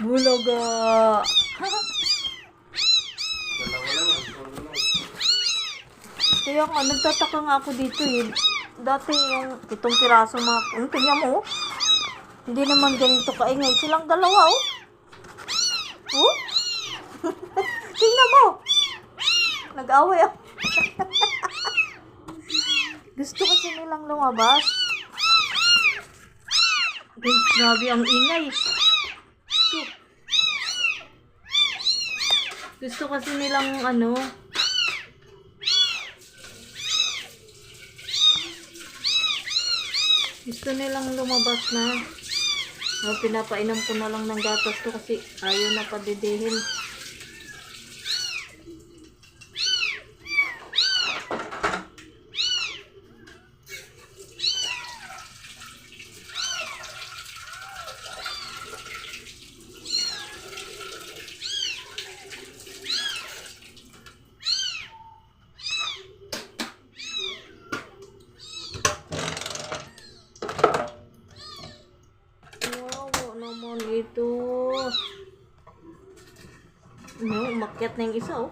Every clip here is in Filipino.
Bulaga. Kaya nga, nagtataka nga ako dito eh. Dati yung itong piraso mga... Ano, tingnan mo oh. Hindi naman ganito kaingay. Silang dalawa oh. Oh? tingnan mo. Nag-away oh. Gusto kasi nilang lumabas. Grabe ang ingay. Gusto kasi nilang ano, Gusto nilang lumabas na. Oh, pinapainom ko na lang ng gatas to kasi ayaw na padidihin. Wow, naman ito. No, umakyat na yung isa, oh.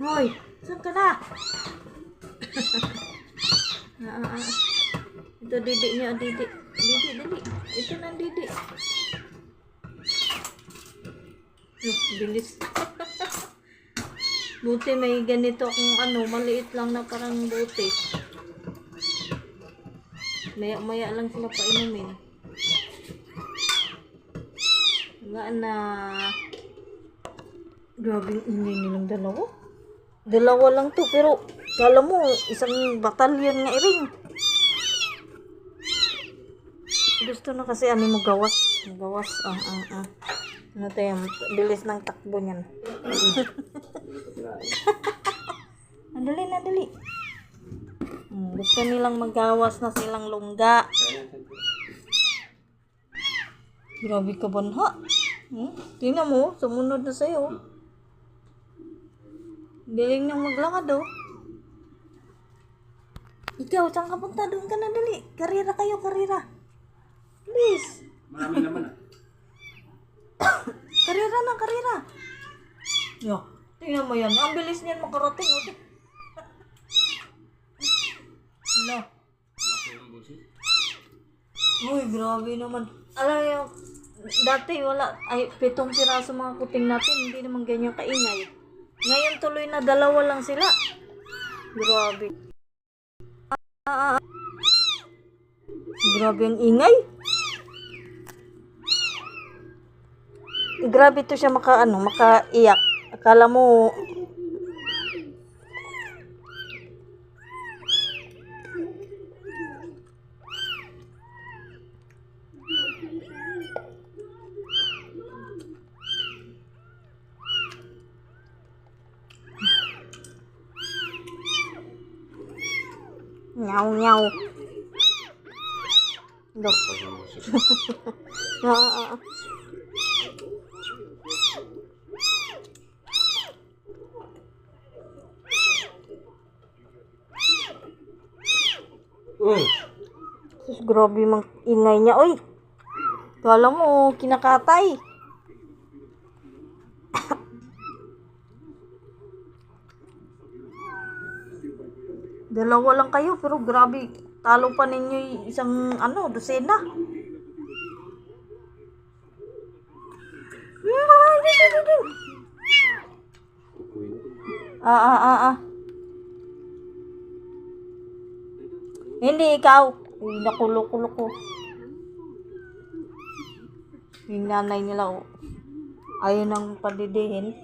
Hoy, saan ka na? ah, ah, ah. Ito, didi niya, didi. Didi, didi. Ito na, didi. Oh, bilis. buti may ganito akong ano, maliit lang na parang buti. Maya-maya lang sila painumin. Wala na. Grabe ang ingay nilang dalawa. Dalawa lang to, pero kala mo, isang batalyon nga iring. Gusto na kasi ano mo gawas. Gawas, ah, ah, ah. Ano tayo, bilis ng takbo niyan. Nadali, nadali. Hmm, gusto nilang magawas na silang lungga. Grabe ka banha. Hmm? Tingnan mo, sumunod na sa'yo. Galing niyang maglakad oh. Ikaw, saan ka punta? Doon ka na dali. Karira kayo, karira. Please. Marami naman ah. Karira na, karira. Yo, tingnan mo yan. Ang bilis niyan makarating. Oh. Ala. Uy, grabe naman. Alam niyo, dati wala, ay, pitong piraso mga kuting natin, hindi naman ganyan kaingay. Ngayon tuloy na dalawa lang sila. Grabe. Ah, ah, ah. Grabe ang ingay. Grabe to siya maka, ano, makaiyak. Akala mo, nyaw nyaw. Dok. Sus, grabe mang ingay niya. Uy! Kala mo, kinakatay. Dalawa lang kayo, pero grabe. Talo pa ninyo isang, ano, dosena. Ah. Ah, ah, ah. Hindi, ikaw. Uy, nakulo-kulo ko. Yung nanay nila, oh. Ayaw nang padidihin.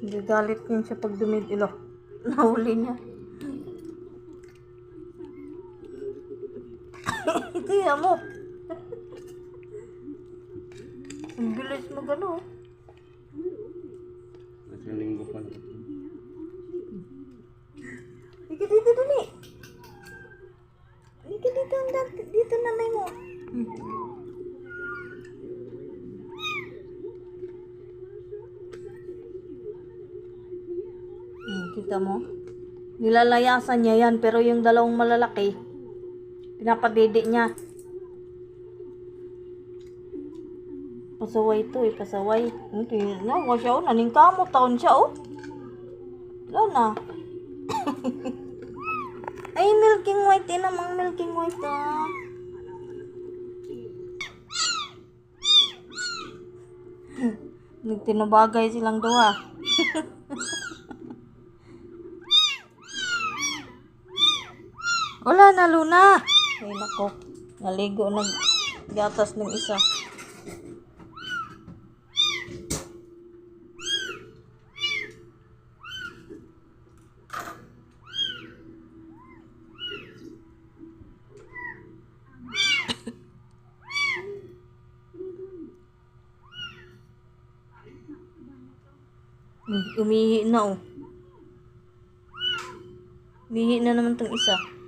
Hindi galit yun siya pag dumid ilo. Nahuli niya. Kaya mo. Ang bilis mo gano'n. Nasa linggo pa na. Halika dito, dali. Halika dito, ang dati- dito nanay mo. Hmm. Hmm, kita mo? Nilalayasan niya yan, pero yung dalawang malalaki, pinapadidi niya. Pasaway to eh, pasaway. Hindi na, wa siya oh, naningkamot taon siya oh. Wala na. Ay, milking white eh namang milking white ah. Nagtinabagay silang duha. Wala na, Luna. Ay, nako. Naligo nag gatas ng isa. Umihi na oh. Umihi na naman tong isa.